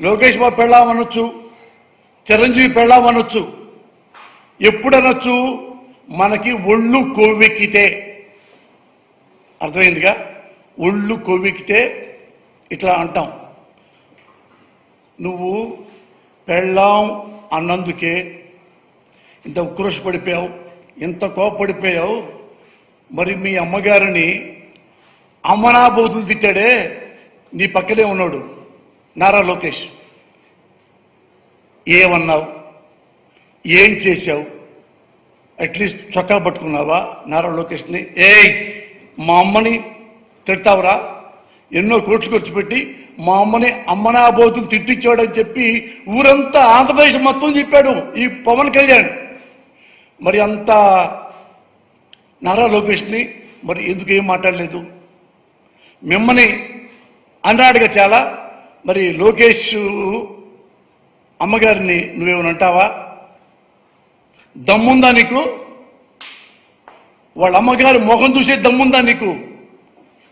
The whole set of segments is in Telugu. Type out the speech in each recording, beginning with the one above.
లోకేష్ బాబు పెళ్ళాం అనొచ్చు చిరంజీవి పెళ్ళాం అనొచ్చు ఎప్పుడు మనకి ఒళ్ళు కొవ్వెక్కితే. అర్థమైందిగా? ఒళ్ళు కొవ్వెక్కితే ఇట్లా అంటాం. నువ్వు పెళ్ళాం అన్నందుకే ఇంత ఉక్రోష పడిపోయావు ఇంత కోపడిపోయావు. మరి మీ అమ్మగారిని అమ్మనాబోతులు తిట్టాడే నీ పక్కనే ఉన్నాడు. నారా లోకేష్ ఏమన్నావు? ఏం చేశావు? అట్లీస్ట్ చొక్కా పట్టుకున్నావా? నారా లోకేష్ని ఏయ్ మా అమ్మని తిడతావురా? ఎన్నో కోట్లు ఖర్చు పెట్టి మా అమ్మని అమ్మనాబోతులు తిట్టించాడని చెప్పి ఊరంతా ఆంధ్రప్రదేశ్ మొత్తం చెప్పాడు ఈ పవన్ కళ్యాణ్. మరి అంత నారా లోకేష్ని మరి ఎందుకు ఏం మాట్లాడలేదు? మిమ్మల్ని అన్నాడుగా చాలా. మరి లోకేష్ అమ్మగారిని నువ్వేమని అంటావా దమ్ముందా నీకు? వాళ్ళ అమ్మగారు ముఖం చూసే దమ్ముందా నీకు?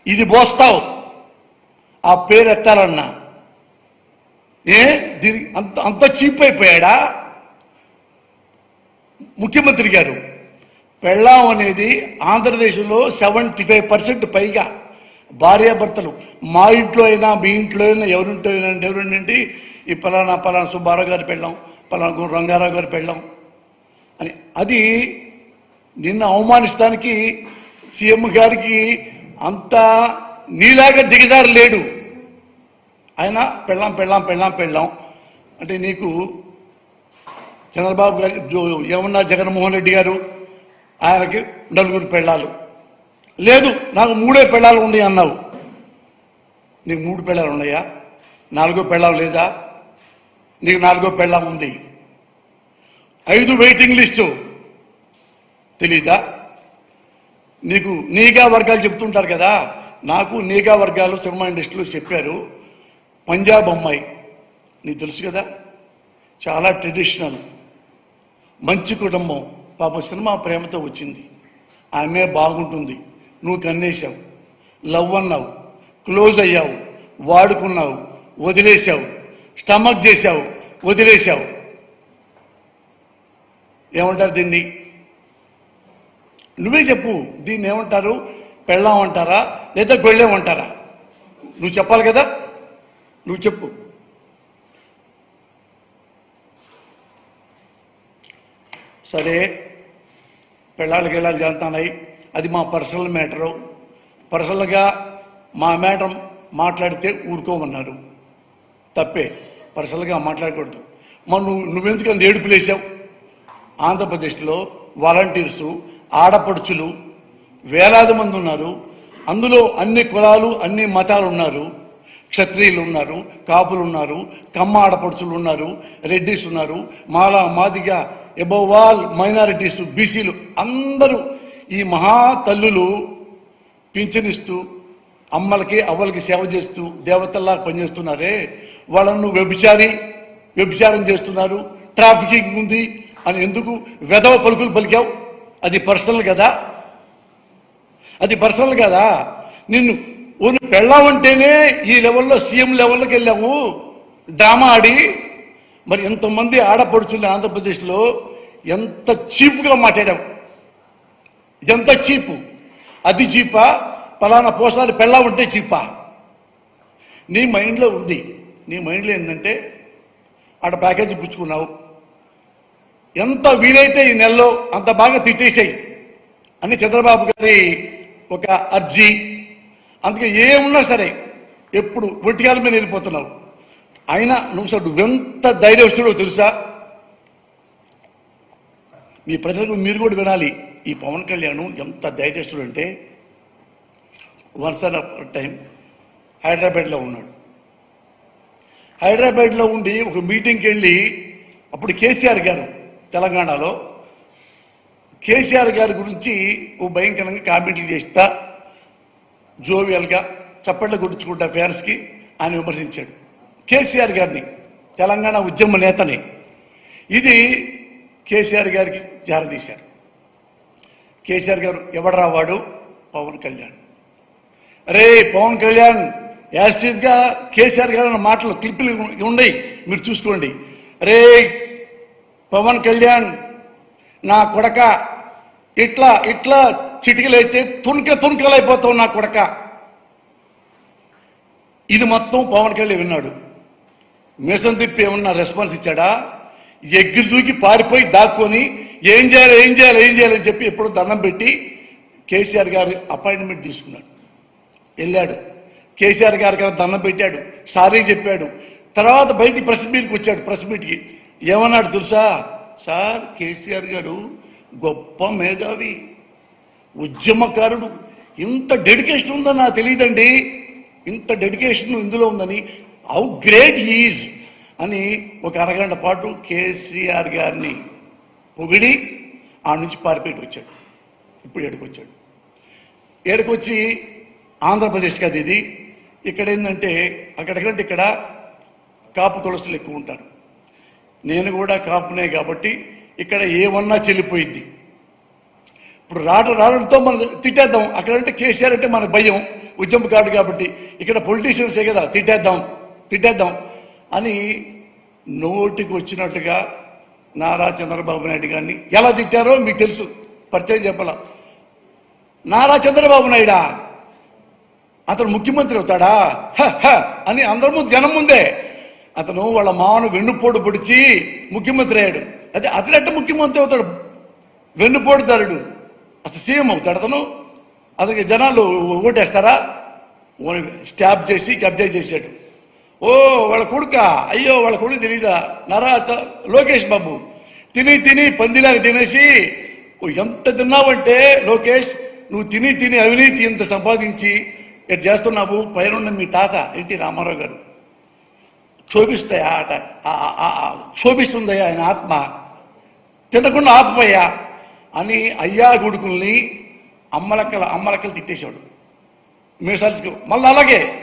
ఇది పోస్తావు ఆ పేరు ఎత్తాలన్నా ఏ? దీని అంత అంత చీప్ అయిపోయాడా ముఖ్యమంత్రి గారు పెళ్ళాం అనేది ఆంధ్రప్రదేశ్లో సెవెంటీ ఫైవ్ పర్సెంట్ పైగా. భార్యాభర్తలు మా ఇంట్లో అయినా మీ ఇంట్లో అయినా ఎవరింట్లో అయినా ఎవరింటి ఈ పలానా పలానా సుబ్బారావు గారి పెళ్ళాం పలానా రంగారావు గారి పెళ్ళాం అని. అది నిన్న అవమానిస్తానికి సీఎం గారికి అంత నీలాగా దిగజారు లేడు. ఆయన పెళ్ళాం పెళ్ళాం పెళ్ళాం పెళ్ళాం. అంటే నీకు చంద్రబాబు గారి ఏమన్నా జగన్మోహన్ రెడ్డి గారు ఆయనకి నలుగురు పెళ్ళాలు. లేదు నాకు మూడే పెళ్ళాలు ఉన్నాయి అన్నావు. నీకు మూడు పెళ్ళాలు ఉన్నాయా? నాలుగో పెళ్ళాం లేదా? నీకు నాలుగో పెళ్ళాం ఉంది. ఐదు వెయిటింగ్ లిస్టు. తెలీదా? నీకు నీగా వర్గాలు చెప్తుంటారు కదా? నాకు నీగా వర్గాలు సినిమా ఇండస్ట్రీలో చెప్పారు. పంజాబ్ అమ్మాయి. నీకు తెలుసు కదా? చాలా ట్రెడిషనల్. మంచి కుటుంబం. పాప సినిమా ప్రేమతో వచ్చింది. ఆమె బాగుంటుంది. నువ్వు కన్నేశావు. లవ్ అన్నావు క్లోజ్ అయ్యావు. వాడుకున్నావు. వదిలేశావు. స్టమక్ చేశావు. వదిలేశావు. ఏమంటారు దీన్ని? నువ్వే చెప్పు. దీన్ని ఏమంటారు? పెళ్ళాం అంటారా? లేదా గొళ్ళేమంటారా నువ్వు చెప్పాలి కదా? నువ్వు చెప్పు. సరే. పెళ్ళాళ్ళు వెళ్ళాలి జరుగుతున్నాయి అది మా పర్సనల్ మ్యాటరు. పర్సనల్గా మా మ్యాటర్ మాట్లాడితే ఊరుకోమన్నారు. తప్పే పర్సనల్గా మాట్లాడకూడదు. మరి నువ్వు నువ్వెందుకని ఏడుపు లేచావు ఆంధ్రప్రదేశ్లో వాలంటీర్సు ఆడపడుచులు వేలాది మంది ఉన్నారు. అందులో అన్ని కులాలు అన్ని మతాలు ఉన్నారు. క్షత్రియులు ఉన్నారు కాపులు ఉన్నారు కమ్మ ఆడపడుచులు ఉన్నారు రెడ్డిస్ ఉన్నారు మాలా మాదిగా ఎబోవాల్ మైనారిటీస్ బీసీలు అందరూ ఈ మహా తల్లులు పింఛనిస్తూ అమ్మలకి అవ్వలకి సేవ చేస్తూ దేవతల్లా పనిచేస్తున్నారే? వాళ్ళను వ్యభిచారి వ్యభిచారం చేస్తున్నారు ట్రాఫికింగ్ ఉంది అని ఎందుకు వెధవ పలుకులు పలికావు? అది పర్సనల్ కదా? అది పర్సనల్ కదా? నిన్ను ఓను పెళ్ళావంటేనే ఈ లెవెల్లో సీఎం లెవెల్లోకి వెళ్ళావు. డ్రామా ఆడి. మరి ఎంతమంది ఆడపడుచులు ఆంధ్రప్రదేశ్లో ఎంత చీప్గా మాట్లాడావు? ఇదంత చీపు. అది చీపా? పలానా పోసారి పెళ్ళా ఉంటే చీపా? నీ మైండ్లో ఉంది. నీ మైండ్లో ఏంటంటే ఆడ ప్యాకేజీ పుచ్చుకున్నావు ఎంత వీలైతే ఈ నెలలో అంత బాగా తిట్టేసాయి అని చంద్రబాబు గారి ఒక అర్జీ. అందుకే ఏమున్నా సరే ఎప్పుడు ఒంటికాల మీద వెళ్ళిపోతున్నావు. అయినా నువ్వు సార్ నువ్వెంత ధైర్యవస్తుడో తెలుసా? మీ ప్రజలకు మీరు కూడా వినాలి. ఈ పవన్ కళ్యాణ్ ఎంత ధైర్యస్తుడు అంటే వన్స్ ఆన్ టైం హైదరాబాద్లో ఉన్నాడు. హైదరాబాద్లో ఉండి ఒక మీటింగ్కి వెళ్ళి అప్పుడు కేసీఆర్ గారు తెలంగాణలో కేసీఆర్ గారి గురించి ఓ భయంకరంగా కామెంట్లు చేస్తా జోవియల్గా చప్పట్లు కొట్టించుకుంటా ఫ్యాన్స్కి ఆయన విమర్శించాడు. కేసీఆర్ గారిని తెలంగాణ ఉద్యమ నేతని. ఇది కేసీఆర్ గారికి జారదీశారు. కేసీఆర్ గారు ఎవడరా వాడు? పవన్ కళ్యాణ్. అరే పవన్ కళ్యాణ్ యాస్టివ్గా కేసీఆర్ గారు అన్న మాటలు క్లిప్పులు ఉన్నాయి. మీరు చూసుకోండి. రే పవన్ కళ్యాణ్ నా కొడక ఇట్లా ఇట్లా చిటికలైతే తుణక తుణకలైపోతావు నా కొడక. ఇది మొత్తం పవన్ కళ్యాణ్ విన్నాడు. మిషన్ తిప్పి ఏమన్నా రెస్పాన్స్ ఇచ్చాడా? ఎగ్గిరి దూకి పారిపోయి దాక్కొని ఏం చేయాలి ఏం చేయాలి ఏం చేయాలి అని చెప్పి ఎప్పుడు దండం పెట్టి కేసీఆర్ గారి అపాయింట్మెంట్ తీసుకున్నాడు. వెళ్ళాడు. కేసీఆర్ గారి గారు దండం పెట్టాడు. సారీ చెప్పాడు. తర్వాత బయటికి ప్రెస్ మీట్కి వచ్చాడు ప్రెస్ మీట్కి. ఏమన్నాడు తెలుసా? సార్ కేసీఆర్ గారు గొప్ప మేధావి ఉద్యమకారుడు. ఇంత డెడికేషన్ ఉందని నాకు తెలియదండి. ఇంత డెడికేషన్ ఇందులో ఉందని హౌ గ్రేట్ ఈజ్ అని ఒక అరగంట పాటు కేసీఆర్ గారిని పొగిడి ఆ నుంచి పారిపోయి వచ్చాడు. ఇప్పుడు ఏడుకొచ్చాడు ఏడుకొచ్చి ఆంధ్రప్రదేశ్ కాదు ఇది. ఇక్కడ ఏంటంటే అక్కడికంటే ఇక్కడ కాపు కొలస్తులు ఎక్కువ ఉంటారు. నేను కూడా కాపునే కాబట్టి ఇక్కడ ఏమన్నా చెల్లిపోయింది ఇప్పుడు రాట రావడంతో మనం తిట్టేద్దాం. అక్కడంటే కేసీఆర్ అంటే మన భయం ఉద్యమకారుడు కాబట్టి. ఇక్కడ పొలిటీషియన్సే కదా తిట్టేద్దాం తిట్టేద్దాం అని నోటికి వచ్చినట్టుగా నారా చంద్రబాబు నాయుడు గారిని ఎలా తిట్టారో మీకు తెలుసు. పరిచయం చెప్పాల. నారా చంద్రబాబు నాయుడా? అతను ముఖ్యమంత్రి అవుతాడా? హ, హ అని అందరి ముందు జనం ముందే. అతను వాళ్ళ మామను వెన్నుపోటు పొడిచి ముఖ్యమంత్రి అయ్యాడు. అదే అతనట్ట ముఖ్యమంత్రి అవుతాడు. వెన్నుపోటుదారుడు అసలు సీఎం అవుతాడు అతను. అతనికి జనాలు ఓటేస్తారా? స్టాప్ చేసి కబ్జా చేశాడు. ఓ వాళ్ళ కొడుక? అయ్యో వాళ్ళ కొడుకు తెలీదా? నారా లోకేష్ బాబు. తిని తిని పందిలాగా తినేసి ఓ ఎంత తిన్నావంటే లోకేష్? నువ్వు తిని తిని అవినీతి ఇంత సంపాదించి ఇటు చేస్తున్నావు? పైన మీ తాత ఎన్టీ రామారావు గారు? క్షోభిస్తాయా ఆట? ఆ- ఆ- క్షోభిస్తుందయ్యా ఆయన ఆత్మ. తినకుండా ఆపమయ్యా. అని అయ్యా గుడుకుల్ని అమ్మలక్కల అమ్మలక్కలు తిట్టేశాడు. మీసాలు మళ్ళీ అలాగే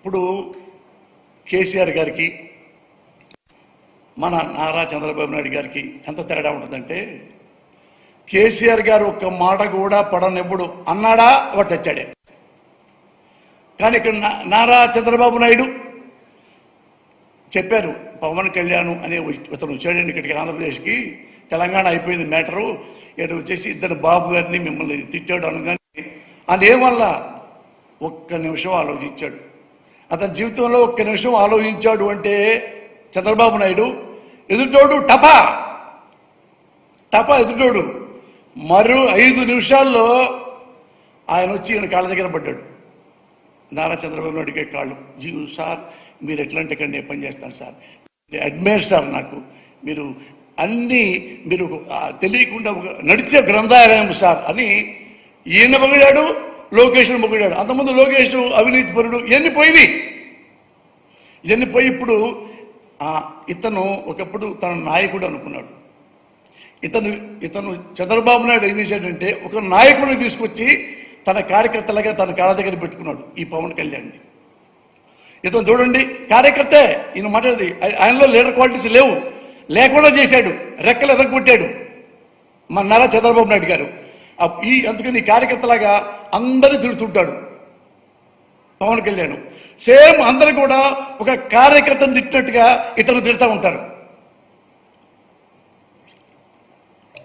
ఇప్పుడు కేసీఆర్ గారికి మన నారా చంద్రబాబు నాయుడు గారికి ఎంత తేడా ఉంటుందంటే కేసీఆర్ గారు ఒక్క మాట కూడా పడనెప్పుడు అన్నాడా వాడు తెచ్చాడే. కానీ ఇక్కడ నా- నారా చంద్రబాబు నాయుడు చెప్పారు పవన్ కళ్యాణ్ అనే ఇతను వచ్చాడండి ఇక్కడికి ఆంధ్రప్రదేశ్కి. తెలంగాణ అయిపోయింది మ్యాటరు. ఇక్కడ వచ్చేసి ఇద్దరు బాబు గారిని మిమ్మల్ని తిట్టాడు అనగానే అదేవల్ల ఒక్క నిమిషం ఆలోచించాడు. అతని జీవితంలో ఒక్క నిమిషం ఆలోచించాడు అంటే చంద్రబాబు నాయుడు ఎదుటోడు టపా. టపా ఎదుటోడు. మరో ఐదు నిమిషాల్లో ఆయన వచ్చి ఈయన కాళ్ళ దగ్గర పడ్డాడు. నారా చంద్రబాబు నాయుడు కాళ్ళు. జీవు సార్ మీరు ఎట్లాంటి ఇక్కడ నేను పని చేస్తాను సార్? అడ్మైర్ సార్ నాకు. మీరు అన్నీ మీరు తెలియకుండా ఒక నడిచే గ్రంథాలయం సార్ అని ఈయన పొగిడాడు లోకేష్ను మొగ్గుడాడు. అంతకుముందు లోకేష్ అవినీతి పరుడు ఇవన్నీ పోయింది ఇవన్నీ పోయి ఇప్పుడు ఆ, ఇతను ఒకప్పుడు తన నాయకుడు అనుకున్నాడు. ఇతను ఇతను చంద్రబాబు నాయుడు ఏం చేశాడంటే ఒక నాయకుడిని తీసుకొచ్చి తన కార్యకర్తలుగా తన కాళ్ళ దగ్గర పెట్టుకున్నాడు ఈ పవన్ కళ్యాణ్ని. ఇతను చూడండి కార్యకర్తే ఈయన మాట్లాడేది ఆయనలో లీడర్ క్వాలిటీస్ లేవు. లేకుండా చేశాడు. రెక్కలు ఎర్రగొట్టాడు. మన నారా చంద్రబాబు నాయుడు గారు. ఈ అందుకని కార్యకర్తలాగా అందరూ తిడుతుంటాడు. పవన్ కళ్యాణ్. సేమ్ అందరూ కూడా ఒక కార్యకర్తను తిట్టినట్టుగా ఇతను తిడతా ఉంటారు.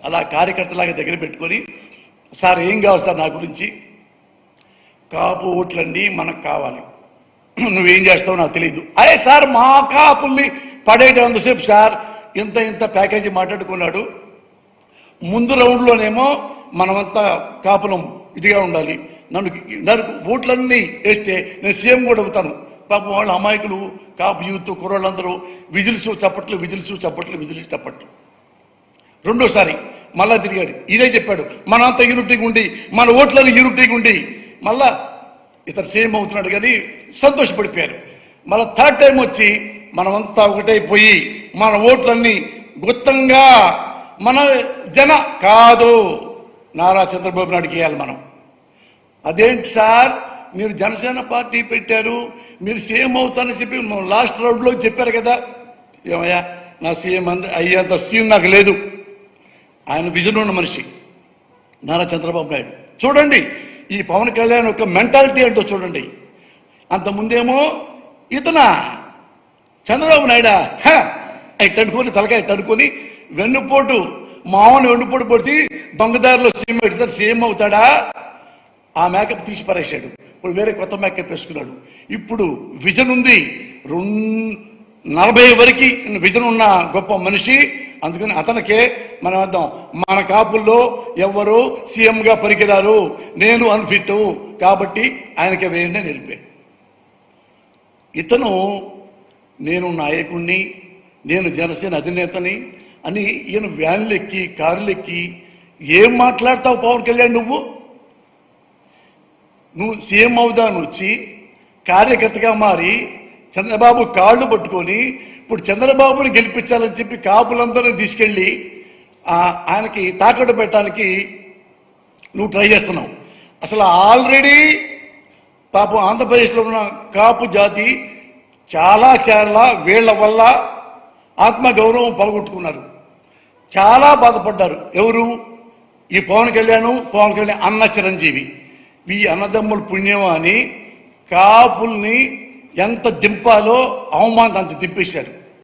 అలా కార్యకర్తలాగా దగ్గర పెట్టుకొని సార్ ఏం కావాలి సార్ నా గురించి? కాపు ఓట్లన్నీ మనకు కావాలి. నువ్వేం చేస్తావో నాకు తెలియదు అరే సార్ మా కాపుల్ని పడేటంతసేపు సార్? ఇంత ఇంత ప్యాకేజీ మాట్లాడుకున్నాడు. ముందు రౌండ్లోనేమో మనమంతా కాపులం ఇదిగా ఉండాలి. నన్ను నన్ను ఓట్లన్నీ వేస్తే నేను సీఎం కూడా అవుతాను. పాపం వాళ్ళ అమాయకులు కాపు యూత్ కుర్రోళ్ళందరూ విజిల్స్ చప్పట్లు విజిల్స్ చప్పట్లు విజిల్స్ చప్పట్లు. రెండోసారి మళ్ళా తిరిగాడు. ఇదే చెప్పాడు. మనంతా యూనిటీగా ఉండి మన ఓట్లని యూనిటీగా ఉండి మళ్ళా ఇతను సేమ్ అవుతున్నాడు కానీ సంతోషపడిపోయారు. మళ్ళీ థర్డ్ టైం వచ్చి మనమంతా ఒకటైపోయి మన ఓట్లన్నీ గుత్తంగా మన జన కాదు. నారా చంద్రబాబు నాయుడుకి వేయాలి మనం. అదేంటి సార్? మీరు జనసేన పార్టీ పెట్టారు మీరు సీఎం అవుతారని చెప్పి లాస్ట్ రౌండ్లో చెప్పారు కదా. ఏమయ్యా? నా సీఎం అంద అయ్యేంత సీన్ నాకు లేదు. ఆయన విజన్ ఉన్న మనిషి నారా చంద్రబాబు నాయుడు. చూడండి ఈ పవన్ కళ్యాణ్ యొక్క మెంటాలిటీ ఏంటో చూడండి. అంతకుముందేమో ఇతనా? ఇతన చంద్రబాబు నాయుడా? హ, ఇట్ట అనుకొని తలకాయ ఇట్ట అనుకొని వెన్నుపోటు మామూలు వెన్నుపోటు పొడిచి దొంగదారిలో సీఎం పెడతారు సీఎం అవుతాడా? ఆ మేకప్ తీసి పరేశాడు. ఇప్పుడు వేరే కొత్త మేకప్ వేసుకున్నాడు. ఇప్పుడు విజన్ ఉంది. రెండు నలభై వరకు విజన్ ఉన్న గొప్ప మనిషి. అందుకని అతనికే మనం అర్థం. మన కాపుల్లో ఎవరు సీఎంగా పనికిరారు నేను అన్ఫిట్ కాబట్టి ఆయనకే వేయండి నిలిపే ఇతను నేను నాయకుణ్ణి నేను జనసేన అధినేతని అని ఈయన వ్యాన్లు ఎక్కి కార్లు ఎక్కి ఏం మాట్లాడతావు పవన్ కళ్యాణ్ నువ్వు? నువ్వు సీఎం అవుదాను వచ్చి కార్యకర్తగా మారి చంద్రబాబు కాళ్ళు పట్టుకొని ఇప్పుడు చంద్రబాబుని గెలిపించాలని చెప్పి కాపులందరినీ తీసుకెళ్ళి ఆయనకి తాకట్టు పెట్టడానికి నువ్వు ట్రై చేస్తున్నావు. అసలు ఆల్రెడీ పాపం ఆంధ్రప్రదేశ్లో ఉన్న కాపు జాతి చాలా చాలా వీళ్ళ వల్ల ఆత్మగౌరవం పలగొట్టుకున్నారు. చాలా బాధపడ్డారు. ఎవరు? ఈ పవన్ కళ్యాణ్ పవన్ కళ్యాణ్ అన్న చిరంజీవి. ఈ అన్నదమ్ముల పుణ్యం అని కాపుల్ని ఎంత దింపాలో అవమానం అంత దింపేశాడు.